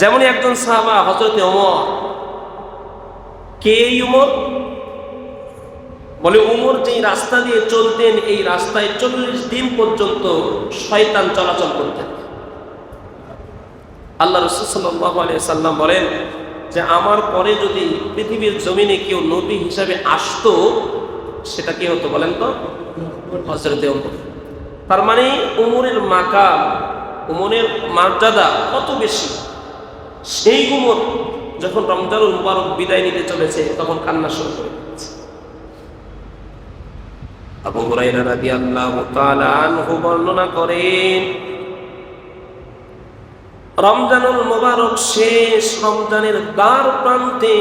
যেমন একজন সাহাবা হজরতে অমর কে এই উমর বলে উমর যেই রাস্তা দিয়ে চলতেন, এই রাস্তায় চল্লিশ দিন পর্যন্ত শয়তান চলাচল করতেন। আল্লাহ রসুল সাল্লাম বলেন যে, আমার পরে যদি পৃথিবীর জমিনে কেউ নবী হিসাবে আসতো, সেটা কি হতো বলেন তো? হজরতে উমর তার মানে উমরের মাকাম উমরের মর্যাদা কত বেশি? সেই উমর যখন রমজানুল মুবারক বিদায় নিতে চলেছে, তখন কান্না শুরু করে দিয়েছে। আবু হুরাইরা রাদিয়াল্লাহু তাআলা আনহু বর্ণনা করেন, রমজানুল মুবারক শেষ রমজানের দ্বার প্রান্তে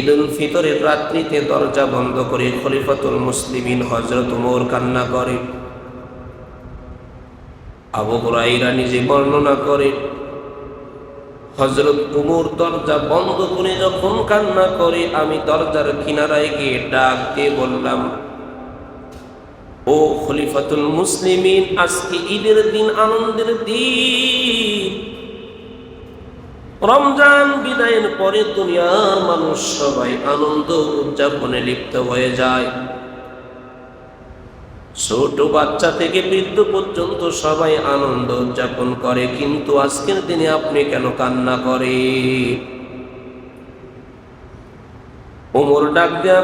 ঈদুল ফিতরের রাত্রিতে দরজা বন্ধ করে খলিফাতুল মুসলিমিন হজরত উমর কান্না করে। আবু হুরাইরা নিজে বর্ণনা করে হজরত উমর দরজা বন্ধ করে যখন কান্না করে, আমি দরজার কিনারায় গিয়ে ডাক দিয়ে বললাম, ও খলিফাতুল মুসলিমিন, আজকে ঈদের দিন, আনন্দের দিন। রমজান বিদায়ের পরে দুনিয়ার মানুষ সবাই আনন্দ উদযাপনে লিপ্ত হয়ে যায়। ছোট বাচ্চা থেকে বৃদ্ধ পর্যন্ত সবাই আনন্দ উদযাপন করে, কিন্তু আজকের দিনে আপনি কেন কান্না করে ওমর ডাক দেয়া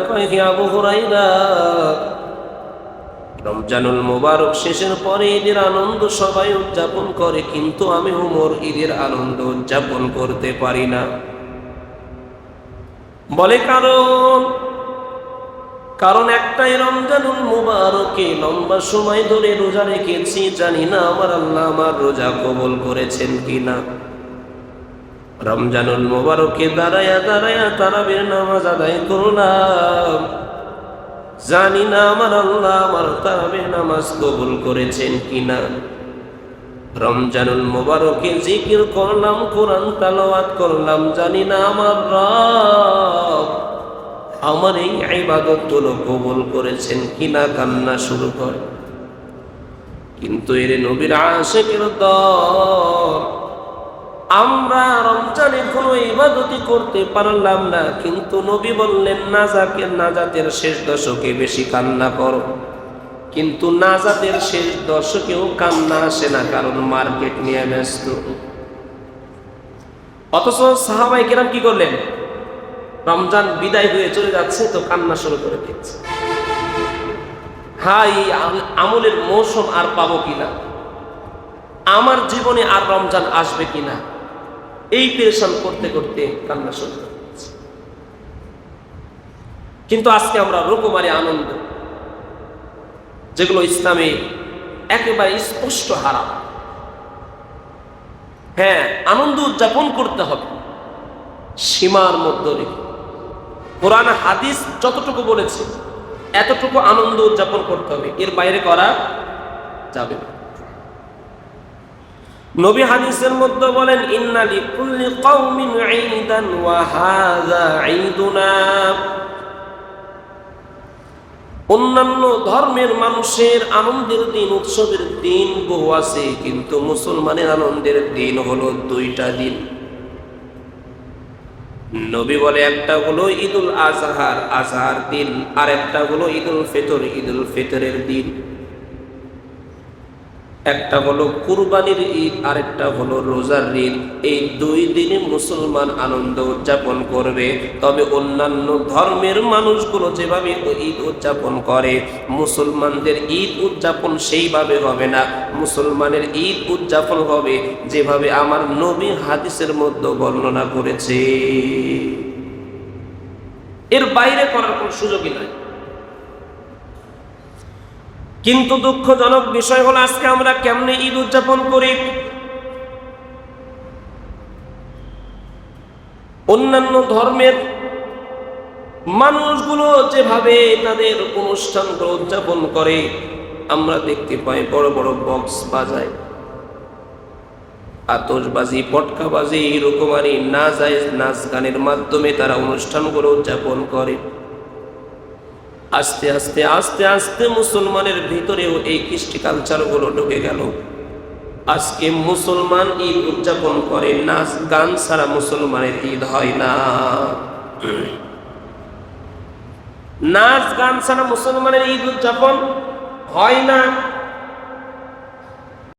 রমজানুল মোবারক শেষের পরে ঈদের আনন্দ সবাই উদযাপন করে, কিন্তু আমি উমর ঈদের আনন্দ উদযাপন করতে পারি না। বলে কারণ কারণ একটাই রমজানুল মুবারকে লম্বা সময় ধরে রোজা রেখেছি, জানি না আমার আল্লাহ আমার রোজা কবল করেছেন কিনা। রমজানুল মুবারকে দাঁড়ায়া দাঁড়ায়া তারাবের নামাজ আদায় করলাম। জানি না আমার আল্লাহ আমার তারাবের নামাজ কবুল করেছেন কিনা। রমজানুল মুবারকে জিকির করলাম, কোরআন তালাওয়াত করলাম, জানি না আমার রব আমার এই ইবাদতগুলো কবুল করেছেন কিনা কান্না শুরু করে। কিন্তু এর নবীর আশেকের দল আমরা রমজানে কোনো ইবাদতি করতে পারলাম না। কিন্তু নবী বললেন, নাজাকে নাজাতের শেষ দশকে বেশি কান্না করো। কিন্তু নাজাতের শেষ দশকেও কান্না আসে না, কারণ মার্কেট নিয়ে ব্যস্ত। অথচ সাহাবাই কেরাম কি করলেন? রমজান বিদায় হয়ে চলে যাচ্ছে, তো কান্না শুরু করে দিচ্ছে। এই আমলের মৌসুম আর পাবো কিনা? আমার জীবনে আর রমজান আসবে কিনা? এই পেরেশান করতে করতে কান্না শুরু করে দিচ্ছে। কিন্তু আজকে আমরা রকমারি আনন্দ, যেগুলো ইসলামে একেবারে স্পষ্ট হারাম। হ্যাঁ আনন্দ উদযাপন করতে হবে, সীমার মধ্যে রেখে। কোরআন হাদিস যতটুকু বলেছে, এতটুকু আনন্দ উদযাপন করতে হবে। এর বাইরে করা যাবে না। নবী হাদিসের মধ্যে বলেন ইন্নালি কুল্লি কওমিন ঈদান ওয়া হাযা ঈদুনা। অন্যান্য ধর্মের মানুষের আনন্দের দিন, উৎসবের দিন বহু আছে, কিন্তু মুসলমানের আনন্দের দিন হলো দুইটা দিন। নবী বলে একটা হলো ঈদুল আজহার আজহার দিন আর একটা হলো ঈদুল ফিতর, ঈদুল ফিতরের দিন। একটা হলো কুরবানির ঈদ আর একটা হলো রোজার ঈদ। এই দুই দিনে মুসলমান আনন্দ উদযাপন করবে। তবে অন্যান্য ধর্মের মানুষগুলো যেভাবে ঈদ উদযাপন করে, মুসলমানদের ঈদ উদযাপন সেইভাবে হবে না। মুসলমানের ঈদ উদযাপন হবে যেভাবে আমার নবী হাদিসের মধ্যে বর্ণনা করেছে। এর বাইরে করার কোনো সুযোগই নাই। কিন্তু দুঃখজনক বিষয় হলো আজকে আমরা কেমনে ঈদ উদযাপন করি? অন্যান্য ধর্মের মানুষগুলো যেভাবে তাদের অনুষ্ঠানগুলো উদযাপন করে, আমরা দেখতে পাই বড় বড় বক্স বাজায়। আতসবাজি পটকাবাজি এরকমারি না যায় নাচ গানের মাধ্যমে তারা অনুষ্ঠানগুলো উদযাপন করে। আস্তে আস্তে আস্তে আস্তে মুসলমানের ভিতরেও এই কৃষ্টি কালচারগুলো ঢুকে গেল। আজকে মুসলমান ঈদ উদযাপন করে নাচ গান ছাড়া মুসলমানের ঈদ হয় না। নাচ, গান ছাড়া মুসলমানের ঈদ উদযাপন হয় না।